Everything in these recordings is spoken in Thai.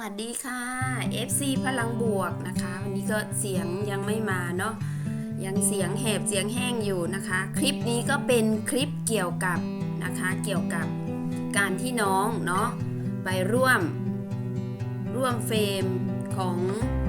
วัสดีค่ะ FC พลังบวกนะคะ วันนี้ก็เสียงยังไม่มาเนาะยังเสียงแหบเสียงแห้งอยู่นะคะ คลิปนี้ก็เป็นคลิปเกี่ยวกับนะคะเกี่ยวกับการที่น้องเนาะไปร่วมร่วมเฟรมของ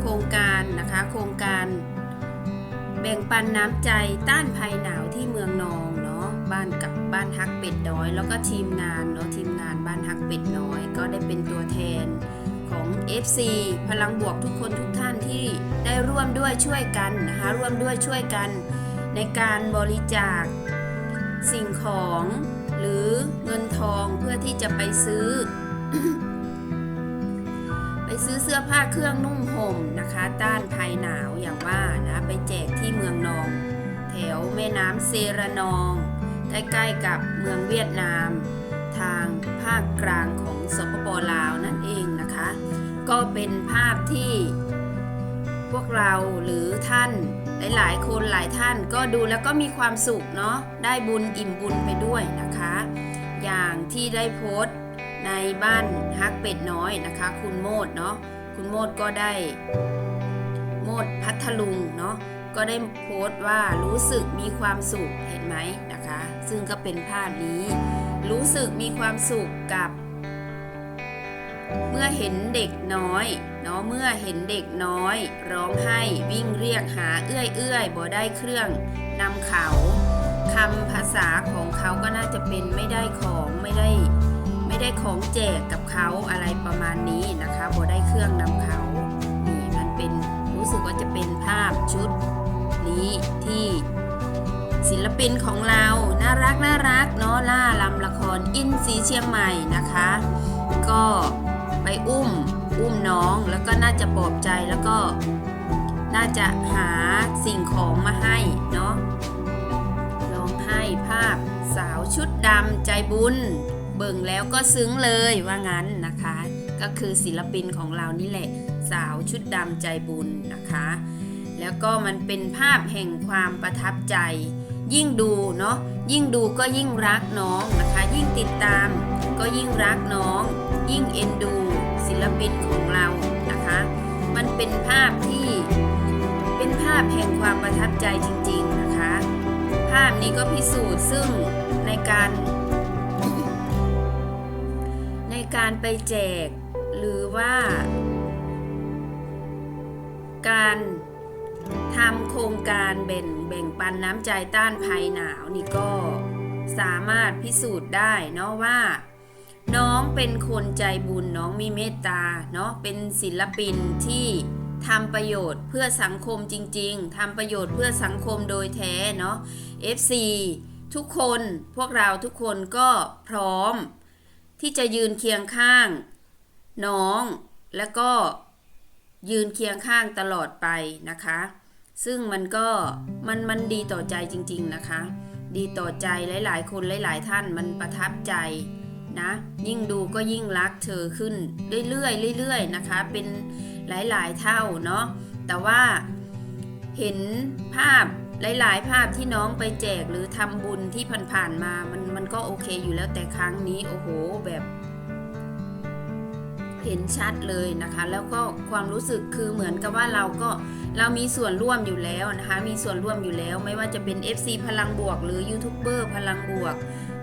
โครงการนะคะ โครงการแบ่งปันน้ำใจต้านภัยหนาวที่เมืองนองเนาะบ้านกับบ้านฮักเป็ดน้อย แล้วก็ทีมงานเนาะทีมงานบ้านฮักเป็ดน้อย ก็ได้เป็นตัวแทน ของ FC พลังบวกทุกคนทุกท่านที่ได้ร่วมด้วยช่วยกันนะคะร่วมด้วยช่วยกันในการบริจาคสิ่งของหรือเงินทองเพื่อที่จะไปซื้อ ไปซื้อเสื้อผ้าเครื่องนุ่งห่มนะคะ ต้านภัยหนาวอย่างว่านะไปแจกที่เมืองนอง แถวแม่น้ำเซระนอง ใกล้ๆกับเมืองเวียดนาม ทางภาคกลางของสปปลาวนั่นเอง ก็เป็นภาพที่พวกเราหรือท่านหลายๆ คนหลายท่านก็ดูแล้วก็มีความสุขเนาะได้บุญอิ่มบุญไปด้วยนะคะ อย่างที่ได้โพสต์ในบ้านฮักเป็ดน้อยนะคะ คุณโมดเนาะคุณโมดก็ได้ โมดพัทลุงเนาะก็ได้โพสต์ว่ารู้สึกมีความสุขเห็นไหมนะคะ ซึ่งก็เป็นภาพนี้ รู้สึกมีความสุขกับ เมื่อเห็นเด็กน้อยเนาะเมื่อเห็นเด็กน้อย ร้องไห้วิ่งเรียกหาเอื้อยเอื้อยบ่ได้เครื่องนำเขาคำภาษาของเขาก็น่าจะเป็นไม่ได้ของไม่ได้ ไม่ได้ของแจกกับเขาอะไรประมาณนี้นะคะบ่ได้เครื่องนำเขานี่มันเป็นรู้สึกว่าจะเป็นภาพชุดนี้ที่ศิลปินของเราน่ารักน่ารักเนาะล่าลำละครอินสีเชียงใหม่นะคะ ก็ ไปอุ้มอุ้มน้องแล้วก็น่าจะปลอบใจแล้วก็น่าจะหาสิ่งของมาให้เนาะร้องไห้ภาพสาวชุดดำใจบุญ เบิ่งแล้วก็ซึ้งเลยว่างั้นนะคะ ก็คือศิลปินของเรานี่แหละ สาวชุดดำใจบุญนะคะ แล้วก็มันเป็นภาพแห่งความประทับใจ ยิ่งดูเนาะยิ่งดูก็ยิ่งรักน้องนะคะ ยิ่งติดตามก็ยิ่งรักน้อง ยิ่งเอ็นดูศิลปินของเรานะคะ มันเป็นภาพที่เป็นภาพแห่งความประทับใจจริง ๆนะคะ ภาพนี้ก็พิสูจน์ซึ่งในการ ในการไปแจกหรือว่าการทำโครงการแบ่งแบ่งปันน้ำใจต้านภัยหนาวนี่ก็สามารถพิสูจน์ได้เนาะว่า น้องเป็นคนใจบุญน้องมีเมตตาเนาะเป็นศิลปินที่ทำประโยชน์เพื่อสังคมจริง ๆทำประโยชน์เพื่อสังคมโดยแท้เนาะ FC ทุกคนพวกเราทุกคนก็พร้อม ที่จะยืนเคียงข้าง น้องแล้วก็ยืนเคียงข้างตลอดไปนะคะ ซึ่งมันก็มันมันดีต่อใจจริง ๆนะคะ ดีต่อใจหลาย ๆ คนหลาย ๆ ท่านมันประทับใจ นะ ยิ่งดูก็ยิ่งรักเธอขึ้นเรื่อยๆเรื่อยๆนะคะ เป็นหลายๆเท่าเนาะ แต่ว่าเห็นภาพหลาย ๆ ภาพที่น้องไปแจกหรือทำบุญที่ผ่านๆมามันมันก็โอเคอยู่แล้วแต่ครั้งนี้โอ้โหแบบเห็นชัดเลยนะคะ แล้วก็ความรู้สึกคือเหมือนกับว่าเราก็เรามีส่วนร่วมอยู่แล้วนะคะ มีส่วนร่วมอยู่แล้ว ไม่ว่าจะเป็น FC พลังบวก หรือยูทูบเบอร์พลังบวก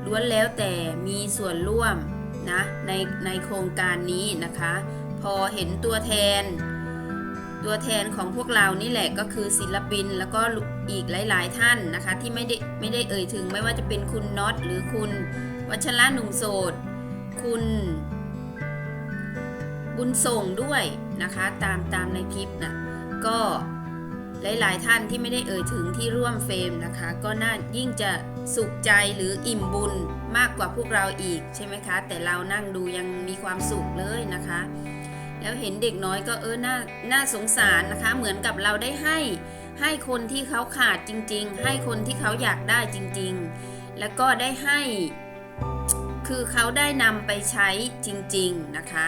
ล้วนแล้วแต่มีส่วนร่วมนะในในโครงการนี้นะคะ พอเห็นตัวแทน ตัวแทนของพวกเรานี่แหละก็คือศิลปินแล้วก็อีกหลาย ๆ ท่านนะคะ ที่ไม่ได้ไม่ได้เอ่ยถึงไม่ว่าจะเป็นคุณน็อตหรือคุณวัชระหนุ่มโสด คุณบุญส่งด้วยนะคะ ตามตามในคลิปนะก็ หลาย ๆ ท่านที่ไม่ได้เอ่ยถึงที่ร่วมเฟรมนะคะ ก็น่ายิ่งจะสุขใจหรืออิ่มบุญมากกว่าพวกเราอีกใช่ไหมคะ แต่เรานั่งดูยังมีความสุขเลยนะคะ แล้วเห็นเด็กน้อยก็เออน่าน่าสงสารนะคะ เหมือนกับเราได้ให้ให้คนที่เขาขาดจริง ๆ ให้คนที่เขาอยากได้จริง ๆ แล้วก็ได้ให้ คือเขาได้นำไปใช้จริง ๆ นะคะ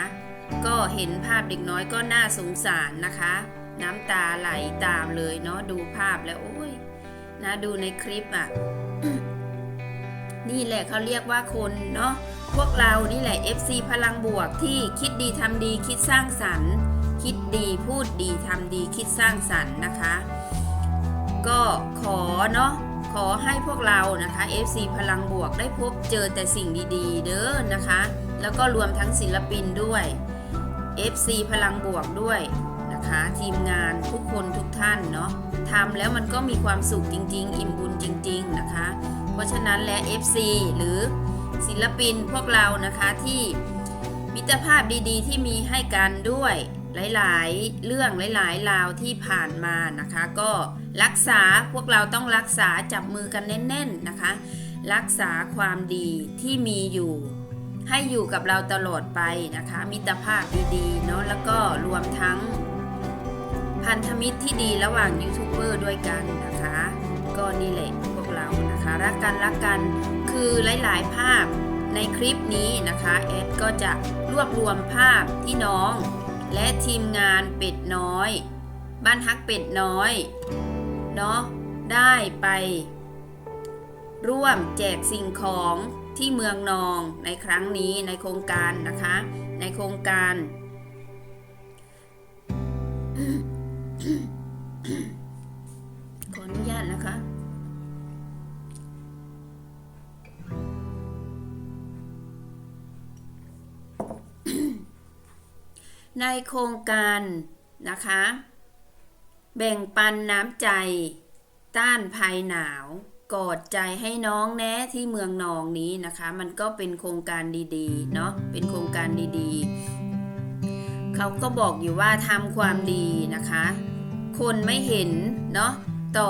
ก็เห็นภาพเด็กน้อยก็น่าสงสารนะคะ น้ำตาไหลตามเลยเนาะดูภาพแล้วโอ้ยนะดูในคลิปอะ่ะ นี่แหละเขาเรียกว่าคนเนาะพวกเรานี่แหละ FC พลังบวกที่คิดดีทำดีคิดสร้างสรรค์ คิดดีพูดดีทำดีคิดสร้างสรรค์นะคะ ก็ขอเนาะขอให้พวกเรานะคะ FC พลังบวกได้พบเจอแต่สิ่งดีๆ เด้อนะคะ แล้วก็รวมทั้งศิลปินด้วย FC พลังบวกด้วย นะคะทีมงานทุกคนทุกท่านเนาะทำแล้วมันก็มีความสุขจริง ๆ อิ่มบุญจริง ๆนะคะ เพราะฉะนั้นและ FC หรือศิลปินพวกเรานะคะที่มิตรภาพดีๆ ที่มีให้กันด้วยหลายๆ เรื่องหลายๆราวที่ผ่านมานะคะ ก็รักษาพวกเราต้องรักษาจับมือกันแน่น ๆนะคะ รักษาความดีที่มีอยู่ ให้อยู่กับเราตลอดไปนะคะ มิตรภาพดีๆเนาะแล้วก็รวมทั้ง พันธมิตรที่ดีระหว่างยูทูบเบอร์ด้วยกันนะคะ ก็นี่แหละพวกเรานะคะรักกันรักกันคือหลาย ๆ ภาพในคลิปนี้นะคะแอดก็จะรวบรวมภาพที่น้อง และทีมงานเป็ดน้อย บ้านฮักเป็ดน้อยเนาะได้ไป ร่วมแจกสิ่งของที่เมืองนองในครั้งนี้ในโครงการนะคะ ในโครงการ ขออนุญาตนะคะ ในโครงการนะคะ แบ่งปันน้ำใจ ต้านภัยหนาวกอดใจให้น้องแน่ที่เมืองนองนี้นะคะ มันก็เป็นโครงการดีๆ เนาะเป็นโครงการดีๆ เขาก็บอกอยู่ว่าทำความดีนะคะ คนไม่เห็นเนาะต่อ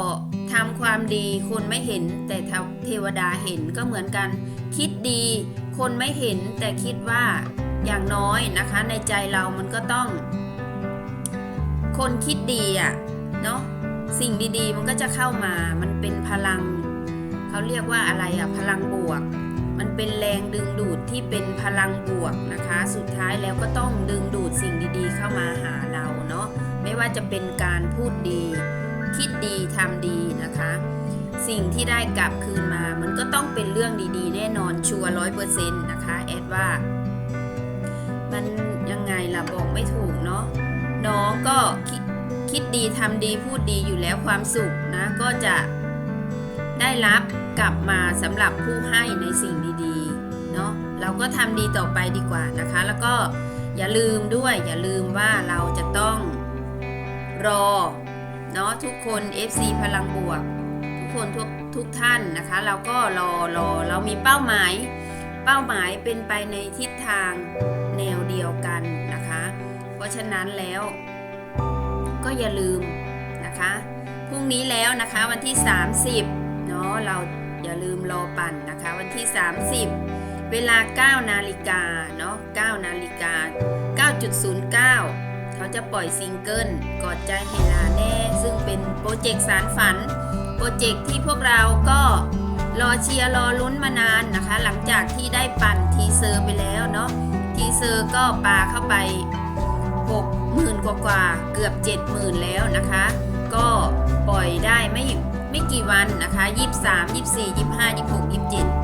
ทำความดีคนไม่เห็น แต่เทวดาเห็นก็เหมือนกัน คิดดี คนไม่เห็นแต่คิดว่าอย่างน้อยนะคะ ในใจเรามันก็ต้อง คนคิดดีอะเนาะสิ่งดีๆ มันก็จะเข้ามามันเป็นพลัง เขาเรียกว่าอะไรอะพลังบวก มันเป็นแรงดึงดูดที่เป็นพลังบวกนะคะ สุดท้ายแล้วก็ต้องดึงดูดสิ่งดีๆ เข้ามาหา ไม่ว่าจะเป็นการพูดดี คิดดีทำดีนะคะ สิ่งที่ได้กลับคืนมา มันก็ต้องเป็นเรื่องดีๆ แน่นอนชัวร้อยเปอร์เซ็นต์นะคะแอดว่า มันยังไงล่ะบอกไม่ถูกเนาะน้องก็คิดคิดดีทำดีพูดดีอยู่แล้วความสุขนะก็จะได้รับกลับมาสำหรับผู้ให้ในสิ่งดีๆเนาะเราก็ทำดีต่อไปดีกว่านะคะ แล้วก็อย่าลืมด้วยอย่าลืมว่าเราจะต้อง รอเนาะทุกคน FC พลังบวก ทุกคนทุกทุกท่านนะคะ เราก็รอรอเรามีเป้าหมาย เป้าหมายเป็นไปในทิศทางแนวเดียวกันนะคะ เพราะฉะนั้นแล้วก็อย่าลืมนะคะพรุ่งนี้แล้วนะคะวันที่ 30เนาะเราอย่าลืมรอปั่นนะคะ วันที่ 30 เวลา 9 นาฬิกาเนาะ9นาฬิกา9.09 เขาจะปล่อยซิงเกิลกอดใจให้ลาแน่ ซึ่งเป็นโปรเจกต์สารฝัน โปรเจกต์ที่พวกเราก็รอเชียร์รอลุ้นมานานนะคะ หลังจากที่ได้ปั่นทีเซอร์ไปแล้วเนาะทีเซอร์ก็ปาเข้าไป6หมื่นกว่ากว่าเกือบ7หมื่นแล้วนะคะ ก็ปล่อยได้ไม่ไม่กี่วันนะคะ 23 24 25 26 27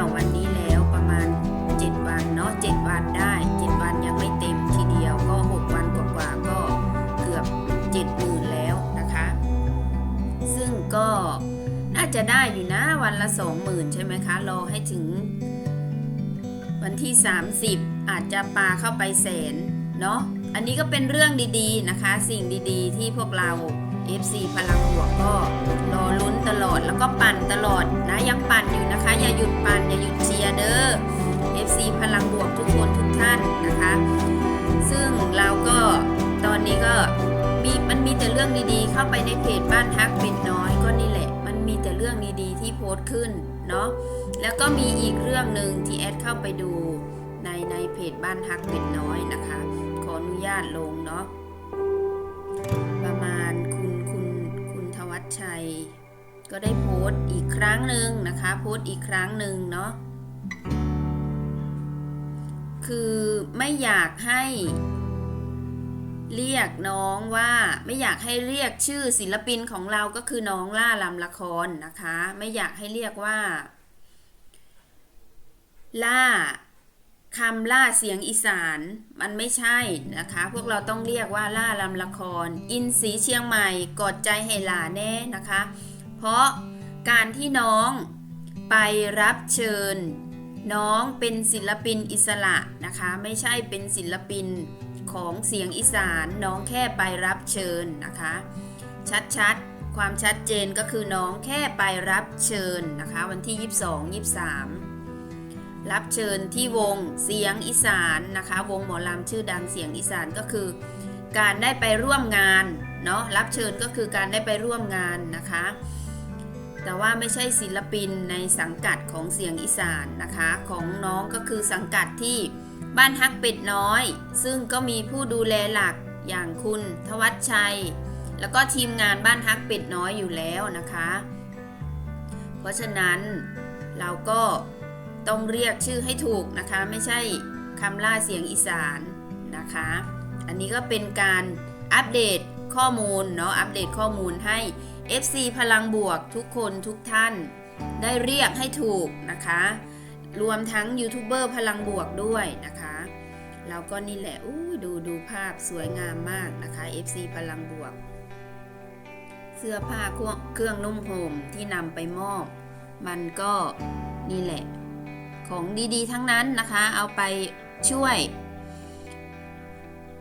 28 29 วันนี้แล้วประมาณ 7 วันเนาะ7วันได้ จะได้อยู่นะวันละ2หมื่นใช่ไหมคะ รอให้ถึง วันที่ 30 อาจจะปาเข้าไปแสนเนาะ อันนี้ก็เป็นเรื่องดีๆนะคะ สิ่งดีๆ ที่พวกเรา FC พลังบวกก็รอลุ้นตลอดแล้วก็ปั่นตลอดนะยังปั่นอยู่นะคะ อย่าหยุดปั่นอย่าหยุดเชียร์เด้อ FC พลังบวกทุกคนทุกท่านนะคะ ซึ่งเราก็ตอนนี้ก็มีมันมีแต่เรื่องดีๆ เข้าไปในเพจบ้านฮักเป็นน้อย ขึ้นเนาะแล้วก็มีอีกเรื่องหนึ่งที่แอดเข้าไปดูในในเพจบ้านฮักเป็ดน้อยนะคะ ขออนุญาตลงเนาะประมาณคุณคุณคุณทวัชชัย ก็ได้โพสต์อีกครั้งหนึ่งนะคะ โพสต์อีกครั้งหนึ่งเนาะคือไม่อยากให้ เรียกน้องว่าไม่อยากให้เรียกชื่อศิลปินของเราก็คือน้องล่าลำละครนะคะ ไม่อยากให้เรียกว่า ล่าคำล่าเสียงอีสาน มันไม่ใช่นะคะ พวกเราต้องเรียกว่าล่าลำละคร อินสีเชียงใหม่กดใจให้หลาแน่นะคะ เพราะการที่น้องไปรับเชิญ น้องเป็นศิลปินอิสระนะคะ ไม่ใช่เป็นศิลปิน ของเสียงอีสานน้องแค่ไปรับเชิญนะคะ ชัดๆ ความชัดเจนก็คือน้องแค่ไปรับเชิญนะคะ วันที่ 22 23 รับเชิญที่วงเสียงอีสานนะคะ วงหมอลำชื่อดังเสียงอีสานก็คือ การได้ไปร่วมงานเนาะรับเชิญก็คือการได้ไปร่วมงานนะคะแต่ว่าไม่ใช่ศิลปินในสังกัดของเสียงอีสานนะคะ ของน้องก็คือสังกัดที่ บ้านฮักเป็ดน้อย ซึ่งก็มีผู้ดูแลหลักอย่างคุณทวัชชัย แล้วก็ทีมงานบ้านฮักเป็ดน้อยอยู่แล้วนะคะ เพราะฉะนั้นเราก็ต้องเรียกชื่อให้ถูกนะคะ ไม่ใช่คำล่าเสียงอีสานนะคะ อันนี้ก็เป็นการอัปเดตข้อมูลเนาะอัปเดตข้อมูลให้ FC พลังบวกทุกคนทุกท่าน ได้เรียกให้ถูกนะคะ รวมทั้งยูทูบเบอร์พลังบวกด้วยนะคะแล้วก็นี่แหละอู้ดูดูภาพสวยงามมากนะคะ FC พลังบวก เสื้อผ้าเครื่องนุ่มห่มที่นำไปมอบ มันก็นี่แหละ ของดีๆ ทั้งนั้นนะคะ เอาไปช่วย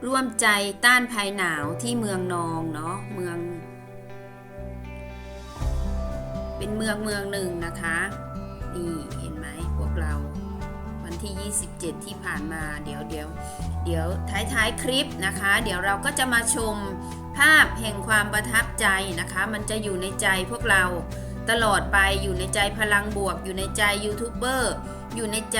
ร่วมใจต้านภัยหนาวที่เมืองนองเนาะเมือง เป็นเมืองเมืองหนึ่งนะคะ นี่เห็นไหม วกเรา วันที่ 27 ที่ผ่านมาเดี๋ยวเดี๋ยวเดี๋ยวท้ายๆคลิปนะคะ เดี๋ยวเราก็จะมาชมภาพแห่งความประทับใจนะคะ มันจะอยู่ในใจพวกเราตลอดไปอยู่ในใจพลังบวก อยู่ในใจยูทูบเบอร์อยู่ในใจ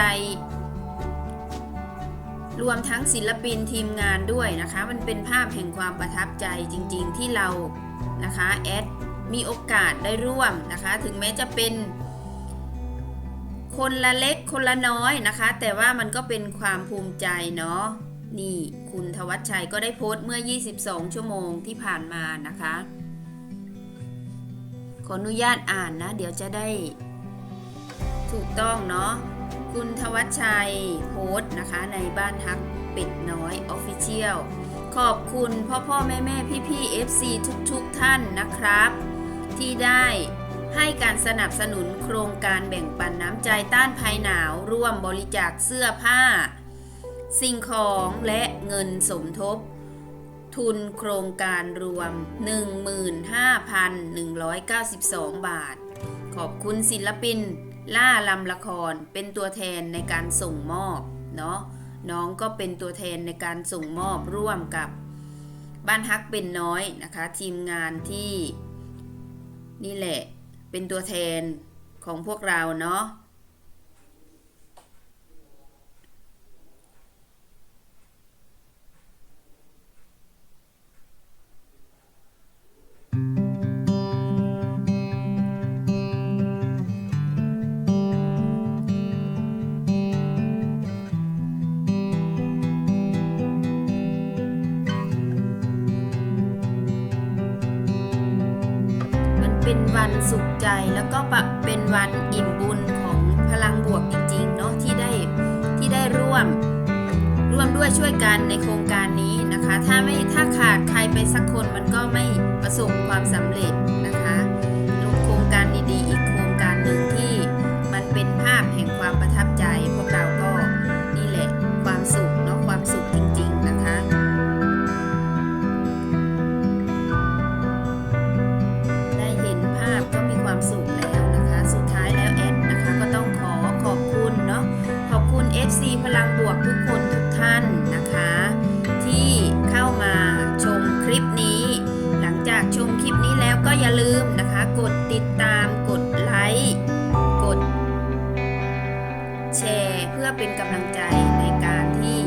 รวมทั้งศิลปินทีมงานด้วยนะคะ มันเป็นภาพแห่งความประทับใจจริง ๆ ที่เรานะคะแอดมีโอกาสได้ร่วมนะคะ ถึงแม้จะเป็น คนละเล็กคนละน้อยนะคะ แต่ว่ามันก็เป็นความภูมิใจเนาะนี่คุณทวัชชัยก็ได้โพสต์เมื่อ 22 ชั่วโมงที่ผ่านมานะคะ ขออนุญาตอ่านนะ เดี๋ยวจะได้ถูกต้องเนาะคุณทวัชชัยโพสต์นะคะ ในบ้านฮักเป็ดน้อยออฟฟิเชียลขอบคุณพ่อพ่อแม่แม่พี่พี่ FC ทุกๆทท่านนะครับ ที่ได้ ให้การสนับสนุนโครงการแบ่งปันน้ำใจต้านภัยหนาว ร่วมบริจาคเสื้อผ้า สิ่งของและเงินสมทบ ทุนโครงการรวม 15,192 บาท ขอบคุณศิลปิน ล่าลำละครเป็นตัวแทนในการส่งมอบเนาะน้องก็เป็นตัวแทนในการส่งมอบร่วมกับบ้านฮักเป็นน้อยนะคะ ทีมงานที่นี่แหละ เป็นตัวแทนของพวกเราเนาะ วันสุขใจแล้วก็เป็นวันอิ่มบุญของพลังบวกจริงๆเนาะที่ได้ที่ได้ร่วม ร่วมด้วยช่วยกันในโครงการนี้นะคะ ถ้าไม่ถ้าขาดใครไปสักคนมันก็ไม่ประสบความสำเร็จ ลังใจในการที่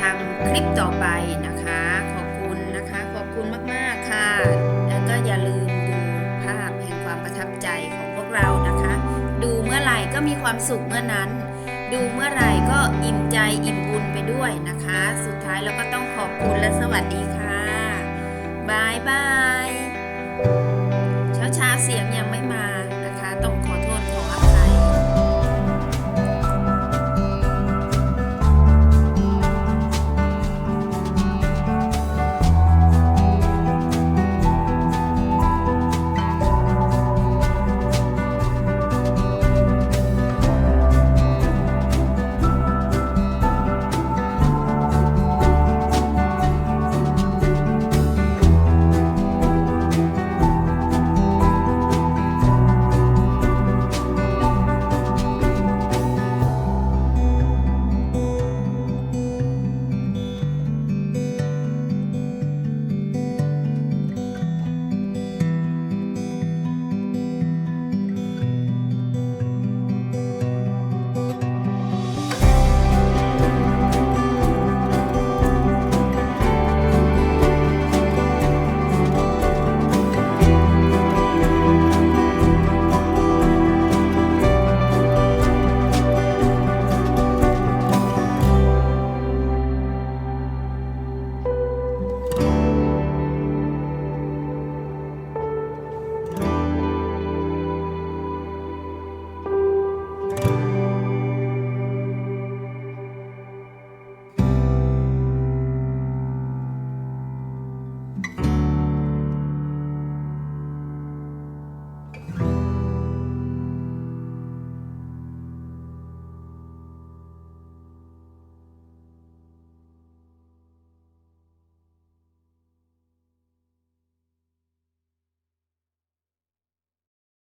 ทำคลิปต่อไปนะคะ ขอบคุณนะคะ ขอบคุณมาก ๆ ค่ะ แล้วก็อย่าลืมดูภาพแห่งความประทับใจของพวกเรานะคะ ดูเมื่อไหร่ก็มีความสุขเมื่อนั้น ดูเมื่อไหร่ก็อิ่มใจอิ่มบุญไปด้วยนะคะ สุดท้ายแล้วก็ต้องขอบคุณและสวัสดีค่ะบายบาย